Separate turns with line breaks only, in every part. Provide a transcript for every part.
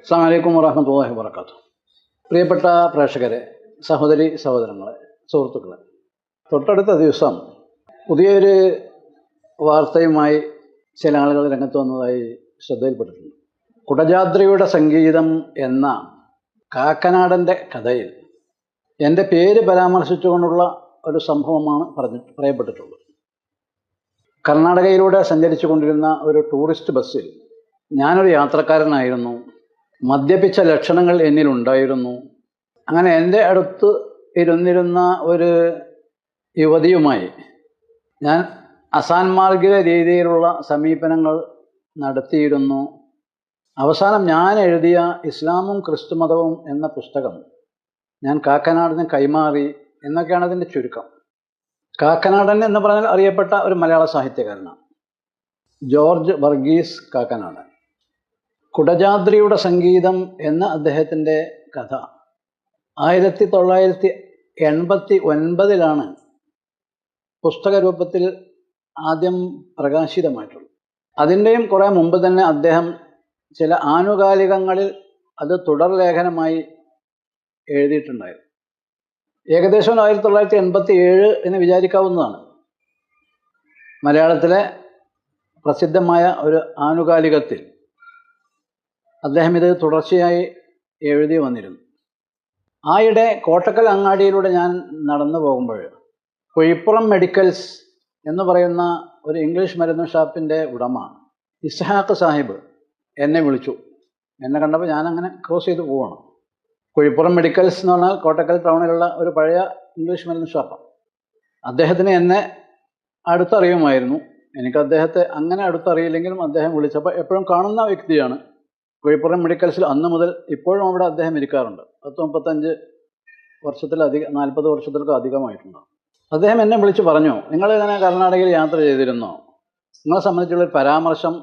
അസ്സാം വലൈക്കും വറഹമത്തല്ലാഹി വർക്കാത്തു പ്രിയപ്പെട്ട പ്രേക്ഷകരെ സഹോദരി സഹോദരങ്ങളെ സുഹൃത്തുക്കളെ തൊട്ടടുത്ത ദിവസം പുതിയൊരു വാർത്തയുമായി ചില ആളുകൾ രംഗത്ത് വന്നതായി ശ്രദ്ധയിൽപ്പെട്ടിട്ടുണ്ട്. കുടജാദ്രിയുടെ സംഗീതം എന്ന കാക്കനാടന്റെ കഥയിൽ എന്റെ പേര് പരാമർശിച്ചുകൊണ്ടുള്ള ഒരു സംഭവമാണ് പറഞ്ഞ് പറയപ്പെട്ടിട്ടുള്ളത്. കർണാടകയിലൂടെ സഞ്ചരിച്ചു കൊണ്ടിരുന്ന ഒരു ടൂറിസ്റ്റ് ബസ്സിൽ ഞാനൊരു യാത്രക്കാരനായിരുന്നു. മദ്യപിച്ച ലക്ഷണങ്ങൾ എന്നിലുണ്ടായിരുന്നു. അങ്ങനെ എന്റെ അടുത്ത് ഇരുന്നിരുന്ന ഒരു യുവതിയുമായി ഞാൻ അസാൻമാർഗിക രീതിയിലുള്ള സമീപനങ്ങൾ നടത്തിയിരുന്നു. അവസാനം ഞാൻ എഴുതിയ ഇസ്ലാമും ക്രിസ്തുമതവും എന്ന പുസ്തകം ഞാൻ കാക്കനാടിന് കൈമാറി എന്നൊക്കെയാണ് അതിന്റെ ചുരുക്കം. കാക്കനാടൻ എന്ന് പറഞ്ഞാൽ അറിയപ്പെട്ട ഒരു മലയാള സാഹിത്യകാരനാണ്. ജോർജ് വർഗീസ് കാക്കനാടൻ. കുടജാദ്രിയുടെ സംഗീതം എന്ന അദ്ദേഹത്തിന്റെ കഥ. ആയിരത്തി തൊള്ളായിരത്തി എൺപത്തി ഒൻപതിലാണ് പുസ്തക രൂപത്തിൽ ആദ്യം പ്രകാശിതമായിട്ടുള്ളത്. അതിന്റെയും കുറേ മുമ്പ് തന്നെ അദ്ദേഹം ചില ആനുകാലികങ്ങളിൽ അത് തുടർ ലേഖനമായി എഴുതിയിട്ടുണ്ടായിരുന്നു. ഏകദേശം ആയിരത്തി തൊള്ളായിരത്തി എൺപത്തി ഏഴ് എന്ന് വിചാരിക്കാവുന്നതാണ്. മലയാളത്തിലെ പ്രസിദ്ധമായ ഒരു ആനുകാലികത്തിൽ അദ്ദേഹം ഇത് തുടർച്ചയായി എഴുതി വന്നിരുന്നു. ആയിടെ കോട്ടക്കൽ അങ്ങാടിയിലൂടെ ഞാൻ നടന്നു പോകുമ്പോൾ കുഴിപ്പുറം മെഡിക്കൽസ് എന്ന് പറയുന്ന ഒരു ഇംഗ്ലീഷ് മരുന്ന് ഷാപ്പിന്റെ ഉടമ ഇസ്ഹാഖ് സാഹിബ് എന്നെ വിളിച്ചു. എന്നെ കണ്ടപ്പോൾ ഞാനങ്ങനെ ക്രോസ് ചെയ്ത് പോവാണ്. കുഴിപ്പുറം മെഡിക്കൽസ് എന്ന് പറഞ്ഞാൽ കോട്ടക്കൽ ടൗണിലുള്ള ഒരു പഴയ ഇംഗ്ലീഷ് മരുന്ന് ഷാപ്പാണ് അദ്ദേഹത്തിന് എന്നെ അടുത്തറിയുമായിരുന്നു. എനിക്ക് അദ്ദേഹത്തെ അങ്ങനെ അടുത്തറിയില്ലെങ്കിലും അദ്ദേഹം വിളിച്ചപ്പോൾ എപ്പോഴും കാണുന്ന വ്യക്തിയാണ് കുഴിപ്പുറം മെഡിക്കൽസിൽ അന്ന് മുതൽ ഇപ്പോഴും അവിടെ അദ്ദേഹം ഇരിക്കാറുണ്ട്. പത്ത് മുപ്പത്തഞ്ച് വർഷത്തിലധികം നാൽപ്പത് വർഷത്തിലൊക്കെ അധികമായിട്ടുണ്ട് അദ്ദേഹം എന്നെ വിളിച്ച് പറഞ്ഞു നിങ്ങൾ ഇങ്ങനെ കർണാടകയിൽ യാത്ര ചെയ്തിരുന്നോ? നിങ്ങളെ സംബന്ധിച്ചുള്ളൊരു പരാമർശം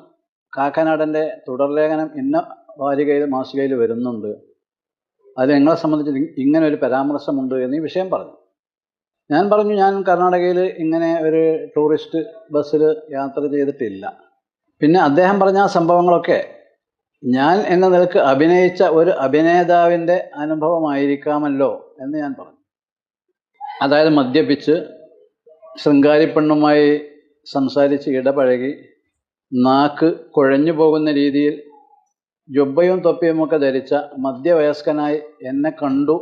കാക്കനാടന്റെ തുടർലേഖനം ഇന്ന വാരികയിൽ മാസികയിൽ വരുന്നുണ്ട്. അത് നിങ്ങളെ സംബന്ധിച്ച് ഇങ്ങനെ ഒരു പരാമർശമുണ്ട് എന്നീ വിഷയം പറഞ്ഞു. ഞാൻ പറഞ്ഞു ഞാൻ കർണാടകയിൽ ഇങ്ങനെ ഒരു ടൂറിസ്റ്റ് ബസ്സിൽ യാത്ര ചെയ്തിട്ടില്ല. പിന്നെ അദ്ദേഹം പറഞ്ഞ ആ സംഭവങ്ങളൊക്കെ ഞാൻ എന്ന നിലയ്ക്ക് അഭിനയിച്ച ഒരു അഭിനേതാവിന്റെ അനുഭവമായിരിക്കാമല്ലോ എന്ന് ഞാൻ പറഞ്ഞു. അതായത് മദ്യപിച്ച് ശൃംഗാരിപ്പെണ്ണുമായി സംസാരിച്ച് ഇടപഴകി നാക്ക് കുഴഞ്ഞു പോകുന്ന രീതിയിൽ ജുബയും തൊപ്പിയുമൊക്കെ ധരിച്ച മധ്യവയസ്കനായി എന്നെ കണ്ടു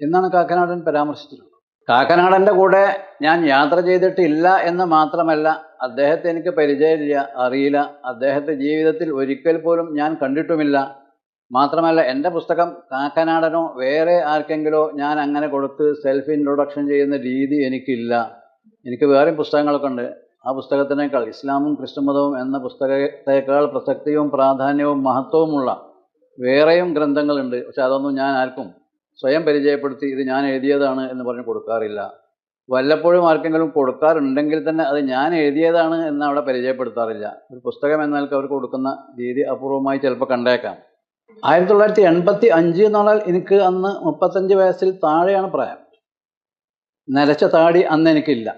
എന്നാണ് കാക്കനാടൻ പരാമർശിച്ചിട്ടുള്ളത്. കാക്കനാടന്റെ കൂടെ ഞാൻ യാത്ര ചെയ്തിട്ടില്ല എന്ന് മാത്രമല്ല അദ്ദേഹത്തെ എനിക്ക് പരിചയമില്ല അറിയില്ല. അദ്ദേഹത്തെ ജീവിതത്തിൽ ഒരിക്കൽ പോലും ഞാൻ കണ്ടിട്ടുമില്ല. മാത്രമല്ല എന്റെ പുസ്തകം കാക്കനാടനോ വേറെ ആർക്കെങ്കിലോ ഞാൻ അങ്ങനെ കൊടുത്ത് സെൽഫ് ഇൻട്രൊഡക്ഷൻ ചെയ്യുന്ന രീതി എനിക്കില്ല. എനിക്ക് വേറെയും പുസ്തകങ്ങളൊക്കെ ഉണ്ട്. ആ പുസ്തകത്തിനേക്കാൾ ഇസ്ലാമും ക്രിസ്തുമതവും എന്ന പുസ്തകത്തേക്കാൾ പ്രസക്തിയും പ്രാധാന്യവും മഹത്വവുമുള്ള വേറെയും ഗ്രന്ഥങ്ങളുണ്ട്. പക്ഷെ അതൊന്നും ഞാൻ ആർക്കും സ്വയം പരിചയപ്പെടുത്തി ഇത് ഞാൻ എഴുതിയതാണ് എന്ന് പറഞ്ഞ് കൊടുക്കാറില്ല. വല്ലപ്പോഴും ആർക്കെങ്കിലും കൊടുക്കാറുണ്ടെങ്കിൽ തന്നെ അത് ഞാൻ എഴുതിയതാണ് എന്ന് അവിടെ പരിചയപ്പെടുത്താറില്ല. ഒരു പുസ്തകം എന്നാൽ അവർക്ക് കൊടുക്കുന്ന രീതി അപൂർവമായി ചിലപ്പോൾ കണ്ടേക്കാം. ആയിരത്തി തൊള്ളായിരത്തി എൺപത്തി അഞ്ച് എന്ന് പറഞ്ഞാൽ എനിക്ക് അന്ന് മുപ്പത്തഞ്ച് വയസ്സിൽ താഴെയാണ് പ്രായം. നരച്ച താടി അന്ന് എനിക്കില്ല.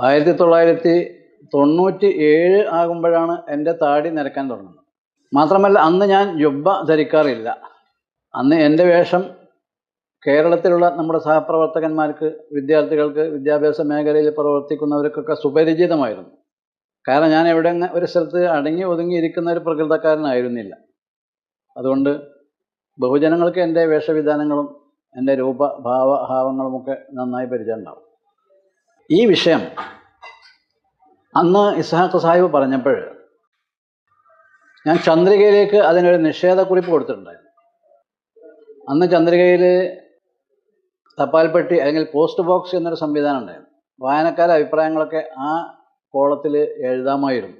ആയിരത്തി തൊള്ളായിരത്തി തൊണ്ണൂറ്റി ഏഴ് ആകുമ്പോഴാണ് എന്റെ താടി നിരക്കാൻ തുടങ്ങുന്നത്. മാത്രമല്ല അന്ന് ഞാൻ ജുബ്ബ ധരിക്കാറില്ല. അന്ന് എന്റെ വേഷം കേരളത്തിലുള്ള നമ്മുടെ സഹപ്രവർത്തകന്മാർക്ക് വിദ്യാർത്ഥികൾക്ക് വിദ്യാഭ്യാസ മേഖലയിൽ പ്രവർത്തിക്കുന്നവർക്കൊക്കെ സുപരിചിതമായിരുന്നു. കാരണം ഞാൻ എവിടെ ഒരു സ്ഥലത്ത് അടങ്ങി ഒതുങ്ങിയിരിക്കുന്ന ഒരു പ്രകൃതക്കാരനായിരുന്നില്ല. അതുകൊണ്ട് ബഹുജനങ്ങൾക്ക് എന്റെ വേഷവിധാനങ്ങളും എന്റെ രൂപ ഭാവഭാവങ്ങളുമൊക്കെ നന്നായി പരിചയമുണ്ടാവും. ഈ വിഷയം അന്ന് ഇസ്ഹാഖ് സാഹിബ് പറഞ്ഞപ്പോൾ ഞാൻ ചന്ദ്രികയിലേക്ക് അതിനൊരു നിഷേധക്കുറിപ്പ് കൊടുത്തിട്ടുണ്ടായിരുന്നു. അന്ന് ചന്ദ്രികയിൽ തപാൽപ്പെട്ടി അല്ലെങ്കിൽ പോസ്റ്റ് ബോക്സ് എന്നൊരു സംവിധാനം ഉണ്ടായിരുന്നു. വായനക്കാരെ അഭിപ്രായങ്ങളൊക്കെ ആ കോളത്തിൽ എഴുതാമായിരുന്നു.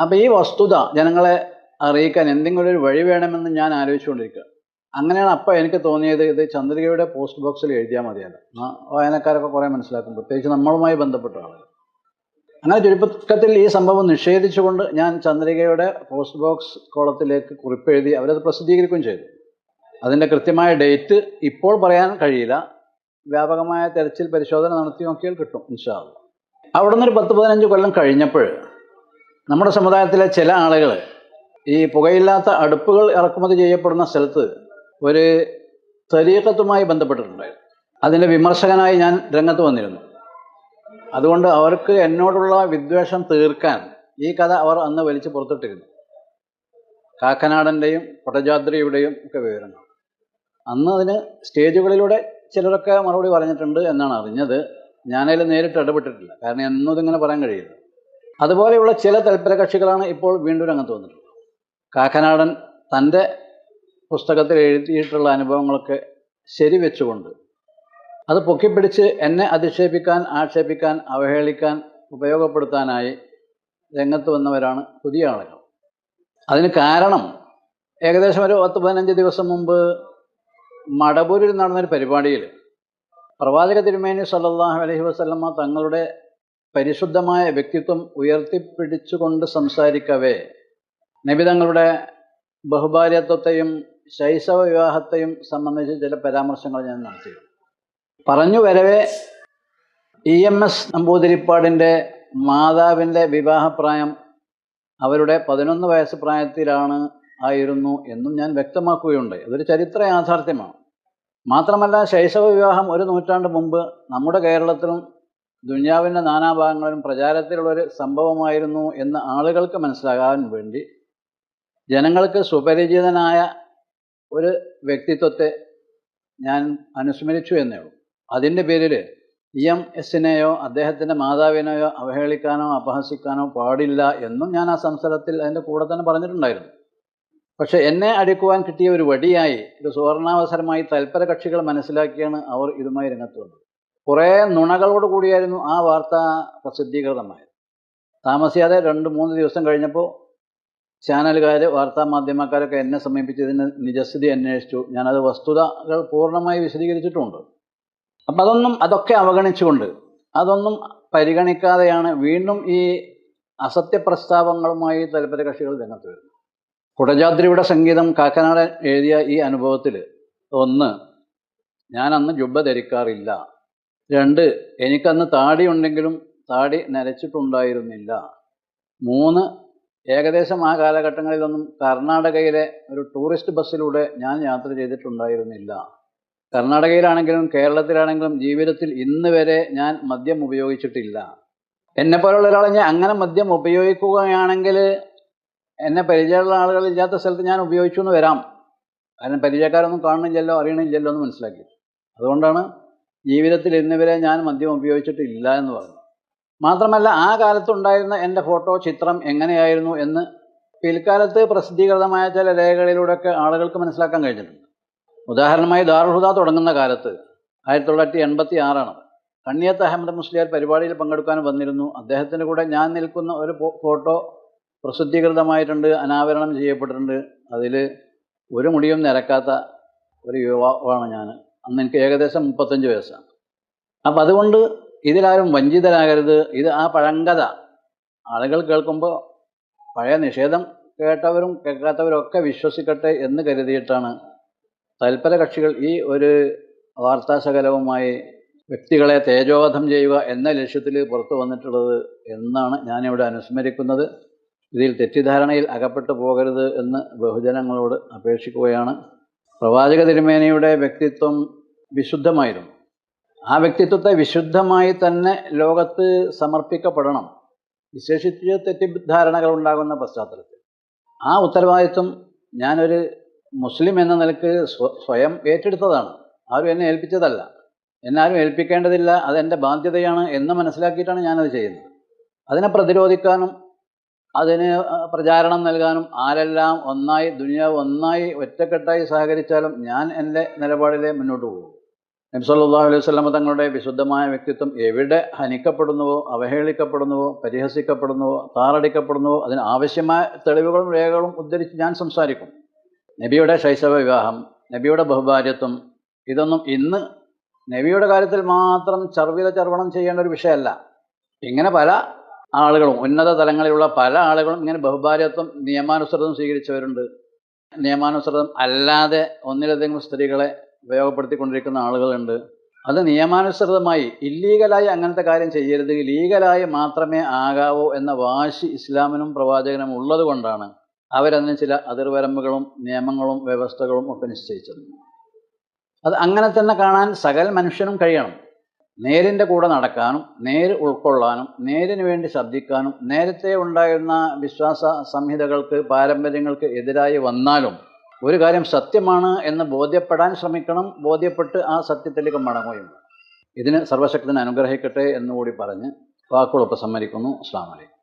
അപ്പോൾ ഈ വസ്തുത ജനങ്ങളെ അറിയിക്കാൻ എന്തെങ്കിലും ഒരു വഴി വേണമെന്ന് ഞാൻ ആലോചിച്ചുകൊണ്ടിരിക്കുക. അങ്ങനെയാണ് അപ്പോൾ എനിക്ക് തോന്നിയത് ഇത് ചന്ദ്രികയുടെ പോസ്റ്റ് ബോക്സിൽ എഴുതിയാൽ മതിയല്ല. വായനക്കാരൊക്കെ കുറേ മനസ്സിലാക്കും. പ്രത്യേകിച്ച് നമ്മളുമായി ബന്ധപ്പെട്ട ആളുകൾ. അങ്ങനെ ചുരുക്കത്തിൽ ഈ സംഭവം നിഷേധിച്ചുകൊണ്ട് ഞാൻ ചന്ദ്രികയുടെ പോസ്റ്റ് ബോക്സ് കോളത്തിലേക്ക് കുറിപ്പെഴുതി അവരത് പ്രസിദ്ധീകരിക്കുകയും ചെയ്തു. അതിന്റെ കൃത്യമായ ഡേറ്റ് ഇപ്പോൾ പറയാൻ കഴിയില്ല. വ്യാപകമായ തെരച്ചിൽ പരിശോധന നടത്തി നോക്കിയാൽ കിട്ടും ഇൻഷാല്ല അവിടെ നിന്നൊരു പത്ത് പതിനഞ്ച് കൊല്ലം കഴിഞ്ഞപ്പോൾ നമ്മുടെ സമുദായത്തിലെ ചില ആളുകൾ ഈ പുകയില്ലാത്ത അടുപ്പുകൾ ഇറക്കുമതി ചെയ്യപ്പെടുന്ന സ്ഥലത്ത് ഒരു തരീക്കത്തുമായി ബന്ധപ്പെട്ടിട്ടുണ്ടായിരുന്നു. അതിന്റെ വിമർശകനായി ഞാൻ രംഗത്ത് വന്നിരുന്നു. അതുകൊണ്ട് അവർക്ക് എന്നോടുള്ള വിദ്വേഷം തീർക്കാൻ ഈ കഥ അവർ അന്ന് വലിച്ചു പുറത്തിട്ടിരുന്നു. കാക്കനാടന്റെയും കൊടജാദ്രിയുടെയും ഒക്കെ വിവരങ്ങൾ. അന്ന് അതിന് സ്റ്റേജുകളിലൂടെ ചിലരൊക്കെ മറുപടി പറഞ്ഞിട്ടുണ്ട് എന്നാണ് അറിഞ്ഞത്. ഞാനതിൽ നേരിട്ട് ഇടപെട്ടിട്ടില്ല. കാരണം എന്നും ഇതിങ്ങനെ പറയാൻ കഴിയില്ല. അതുപോലെയുള്ള ചില തൽപര കക്ഷികളാണ് ഇപ്പോൾ വീണ്ടും രംഗത്ത് വന്നിട്ടുള്ളത് കാക്കനാടൻ തന്റെ പുസ്തകത്തിൽ എഴുതിയിട്ടുള്ള അനുഭവങ്ങളൊക്കെ ശരിവെച്ചുകൊണ്ട് അത് പൊക്കിപ്പിടിച്ച് എന്നെ അധിക്ഷേപിക്കാൻ ആക്ഷേപിക്കാൻ അവഹേളിക്കാൻ ഉപയോഗപ്പെടുത്താനായി രംഗത്ത് വന്നവരാണ് പുതിയ ആളുകൾ. അതിന് കാരണം ഏകദേശം ഒരു പത്ത് പതിനഞ്ച് ദിവസം മുമ്പ് മടപൂരിൽ നടന്നൊരു പരിപാടിയിൽ പ്രവാചക തിരുമേനി സല്ലാഹു അലഹി വസല്ലമ്മ തങ്ങളുടെ പരിശുദ്ധമായ വ്യക്തിത്വം ഉയർത്തിപ്പിടിച്ചുകൊണ്ട് സംസാരിക്കവേ. നബി തങ്ങളുടെ ബഹുഭാര്യത്വത്തെയും ശൈശവ വിവാഹത്തെയും സംബന്ധിച്ച് ചില പരാമർശങ്ങൾ ഞാൻ നടത്തി. പറഞ്ഞു വരവേ ഇ എം എസ് നമ്പൂതിരിപ്പാടിന്റെ മാതാവിന്റെ വിവാഹപ്രായം അവരുടെ പതിനൊന്ന് വയസ്സ് പ്രായത്തിലാണ് ആയിരുന്നു എന്നും ഞാൻ വ്യക്തമാക്കുകയുണ്ടായി. അതൊരു ചരിത്ര യാഥാർത്ഥ്യമാണ്. മാത്രമല്ല ശൈശവ വിവാഹം ഒരു നൂറ്റാണ്ട് മുമ്പ് നമ്മുടെ കേരളത്തിലും ദുനിയാവിന്റെ നാനാഭാഗങ്ങളിലും പ്രചാരത്തിലുള്ളൊരു സംഭവമായിരുന്നു എന്ന് ആളുകൾക്ക് മനസ്സിലാകാൻ വേണ്ടി ജനങ്ങൾക്ക് സുപരിചിതനായ ഒരു വ്യക്തിത്വത്തെ ഞാൻ അനുസ്മരിച്ചു എന്നേ ഉള്ളൂ. അതിന്റെ പേരിൽ ഇ എം എസിനെയോ അദ്ദേഹത്തിന്റെ മാതാവിനെയോ അവഹേളിക്കാനോ അപഹസിക്കാനോ പാടില്ല എന്നും ഞാൻ ആ സംസാരത്തിൽ അതിന്റെ കൂടെ തന്നെ പറഞ്ഞിട്ടുണ്ടായിരുന്നു. പക്ഷെ എന്നെ അടിക്കുവാൻ കിട്ടിയ ഒരു വടിയായി ഒരു സുവർണാവസരമായി തൽപര കക്ഷികൾ മനസ്സിലാക്കിയാണ് അവർ ഇതുമായി രംഗത്ത് വന്നത് കുറേ നുണകളോട് കൂടിയായിരുന്നു ആ വാർത്ത പ്രസിദ്ധീകൃതമായത്. താമസിയാതെ രണ്ട് മൂന്ന് ദിവസം കഴിഞ്ഞപ്പോൾ ചാനലുകാർ വാർത്താ മാധ്യമക്കാരൊക്കെ എന്നെ സമീപിച്ചതിന് നിജസ്ഥിതി അന്വേഷിച്ചു. ഞാനത് വസ്തുതകൾ പൂർണമായി വിശദീകരിച്ചിട്ടുണ്ട്. അപ്പം അതൊന്നും അതൊക്കെ അവഗണിച്ചുകൊണ്ട് അതൊന്നും പരിഗണിക്കാതെയാണ് വീണ്ടും ഈ അസത്യ പ്രസ്താവങ്ങളുമായി തൽപര കക്ഷികൾ രംഗത്ത് വരുന്നത്. കുടജാദ്രിയുടെ സംഗീതം കാക്കനാട് എഴുതിയ ഈ അനുഭവത്തിൽ ഒന്ന് ഞാൻ അന്ന് ജുബ്ബ ധരിക്കാറില്ല. രണ്ട് എനിക്കന്ന് താടി ഉണ്ടെങ്കിലും താടി നരച്ചിട്ടുണ്ടായിരുന്നില്ല മൂന്ന് ഏകദേശം ആ കാലഘട്ടങ്ങളിലൊന്നും കർണാടകയിലെ ഒരു ടൂറിസ്റ്റ് ബസ്സിലൂടെ ഞാൻ യാത്ര ചെയ്തിട്ടുണ്ടായിരുന്നില്ല. കർണാടകയിലാണെങ്കിലും കേരളത്തിലാണെങ്കിലും ജീവിതത്തിൽ ഇന്ന് വരെ ഞാൻ മദ്യം ഉപയോഗിച്ചിട്ടില്ല. എന്നെപ്പോലുള്ള ഒരാളെ ഞാൻ അങ്ങനെ മദ്യം ഉപയോഗിക്കുകയാണെങ്കിൽ എന്നെ പരിചയമുള്ള ആളുകൾ ഇല്ലാത്ത സ്ഥലത്ത് ഞാൻ ഉപയോഗിച്ചു എന്ന് വരാം. കാരണം പരിചയക്കാരൊന്നും കാണുന്നില്ലല്ലോ അറിയണില്ലല്ലോ എന്ന് മനസ്സിലാക്കി. അതുകൊണ്ടാണ് ജീവിതത്തിൽ ഇന്നുവരെ ഞാൻ മദ്യം ഉപയോഗിച്ചിട്ടില്ല എന്ന് പറഞ്ഞു മാത്രമല്ല ആ കാലത്തുണ്ടായിരുന്ന എന്റെ ഫോട്ടോ ചിത്രം എങ്ങനെയായിരുന്നു എന്ന് പിൽക്കാലത്ത് പ്രസിദ്ധീകൃതമായ ചില രേഖകളിലൂടെയൊക്കെ ആളുകൾക്ക് മനസ്സിലാക്കാൻ കഴിഞ്ഞിട്ടുണ്ട്. ഉദാഹരണമായി ദാറുഹുദ തുടങ്ങുന്ന കാലത്ത് ആയിരത്തി തൊള്ളായിരത്തി എൺപത്തി ആറാണ്. കണ്ണിയത്ത് അഹമ്മദ് മുസ്ലിയാർ പരിപാടിയിൽ പങ്കെടുക്കാൻ വന്നിരുന്നു. അദ്ദേഹത്തിന്റെ കൂടെ ഞാൻ നിൽക്കുന്ന ഒരു ഫോട്ടോ പ്രസിദ്ധീകൃതമായിട്ടുണ്ട് അനാവരണം ചെയ്യപ്പെട്ടിട്ടുണ്ട്. അതിൽ ഒരു മുടിയും നിരക്കാത്ത ഒരു യുവാവാണ് ഞാൻ അന്ന് എനിക്ക് ഏകദേശം മുപ്പത്തഞ്ച് വയസ്സാണ്. അപ്പം അതുകൊണ്ട് ഇതിലാരും വഞ്ചിതരാകരുത്. ഇത് ആ പഴങ്കഥ. ആളുകൾ കേൾക്കുമ്പോൾ പഴയ നിഷേധം കേട്ടവരും കേൾക്കാത്തവരും ഒക്കെ വിശ്വസിക്കട്ടെ എന്ന് കരുതിയിട്ടാണ് തൽപര കക്ഷികൾ ഈ ഒരു വാർത്താശകലവുമായി വ്യക്തികളെ തേജോവധം ചെയ്യുക എന്ന ലക്ഷ്യത്തിൽ പുറത്തു വന്നിട്ടുള്ളത് എന്നാണ് ഞാനിവിടെ അനുസ്മരിക്കുന്നത്. ഇതിൽ തെറ്റിദ്ധാരണയിൽ അകപ്പെട്ടു പോകരുത് എന്ന് ബഹുജനങ്ങളോട് അപേക്ഷിക്കുകയാണ്. പ്രവാചക തിരുമേനയുടെ വ്യക്തിത്വം വിശുദ്ധമായിരുന്നു. ആ വ്യക്തിത്വത്തെ വിശുദ്ധമായി തന്നെ ലോകത്ത് സമർപ്പിക്കപ്പെടണം. വിശേഷിച്ച് തെറ്റിദ്ധാരണകൾ ഉണ്ടാകുന്ന പശ്ചാത്തലത്തിൽ. ആ ഉത്തരവാദിത്വം ഞാനൊരു മുസ്ലിം എന്ന നിലയ്ക്ക് സ്വയം ഏറ്റെടുത്തതാണ്. ആരും എന്നെ ഏൽപ്പിച്ചതല്ല. എന്നാരും ഏൽപ്പിക്കേണ്ടതില്ല. അതെന്റെ ബാധ്യതയാണ് എന്ന് മനസ്സിലാക്കിയിട്ടാണ് ഞാനത് ചെയ്യുന്നത്. അതിനെ പ്രതിരോധിക്കാനും അതിന് പ്രചാരണം നൽകാനും ആരെല്ലാം ഒന്നായി ദുനിയാവ് ഒന്നായി ഒറ്റക്കെട്ടായി സഹകരിച്ചാലും ഞാൻ എന്റെ നിലപാടിലെ മുന്നോട്ട് പോകും. നബ്സല്ലാ അലൈഹി വസല്ലമ തങ്ങളുടെ വിശുദ്ധമായ വ്യക്തിത്വം എവിടെ ഹനിക്കപ്പെടുന്നുവോ അവഹേളിക്കപ്പെടുന്നുവോ പരിഹസിക്കപ്പെടുന്നുവോ താറടിക്കപ്പെടുന്നുവോ അതിന് ആവശ്യമായ തെളിവുകളും രേഖകളും ഉദ്ധരിച്ച് ഞാൻ സംസാരിക്കും. നബിയുടെ ശൈശവ വിവാഹം നബിയുടെ ബഹുഭാര്യത്വം ഇതൊന്നും ഇന്ന് നബിയുടെ കാര്യത്തിൽ മാത്രം ചർവിത ചർവണം ചെയ്യേണ്ട ഒരു വിഷയമല്ല. ഇങ്ങനെ പല ആളുകളും ഉന്നത തലങ്ങളിലുള്ള പല ആളുകളും ഇങ്ങനെ ബഹുഭാര്യത്വം നിയമാനുസൃതം സ്വീകരിച്ചവരുണ്ട്. നിയമാനുസൃതം അല്ലാതെ ഒന്നിലധികം സ്ത്രീകളെ ഉപയോഗപ്പെടുത്തിക്കൊണ്ടിരിക്കുന്ന ആളുകളുണ്ട്. അത് നിയമാനുസൃതമായി ഇല്ലീഗലായി അങ്ങനത്തെ കാര്യം ചെയ്യരുത്. ലീഗലായി മാത്രമേ ആകാവൂ എന്ന വാശി ഇസ്ലാമിനും പ്രവാചകനും ഉള്ളത് കൊണ്ടാണ് അവരതിന് ചില അതിർവരമ്പുകളും നിയമങ്ങളും വ്യവസ്ഥകളും ഒക്കെ നിശ്ചയിച്ചത്. അത് അങ്ങനെ തന്നെ കാണാൻ സകൽ മനുഷ്യനും കഴിയണം. നേരിന്റെ കൂടെ നടക്കാനും നേര് ഉൾക്കൊള്ളാനും നേരിന് വേണ്ടി ശബ്ദിക്കാനും നേരത്തെ ഉണ്ടായിരുന്ന വിശ്വാസ സംഹിതകൾക്ക് പാരമ്പര്യങ്ങൾക്ക് എതിരായി വന്നാലും ഒരു കാര്യം സത്യമാണ് എന്ന് ബോധ്യപ്പെടാൻ ശ്രമിക്കണം ബോധ്യപ്പെട്ട് ആ സത്യത്തിലേക്ക് മടങ്ങുകയും. ഇതിന് സർവശക്തൻ അനുഗ്രഹിക്കട്ടെ എന്നുകൂടി പറഞ്ഞ് വാക്കുകൾ ഉപസംഹരിക്കുന്നു അസ്ലാം വലൈക്കും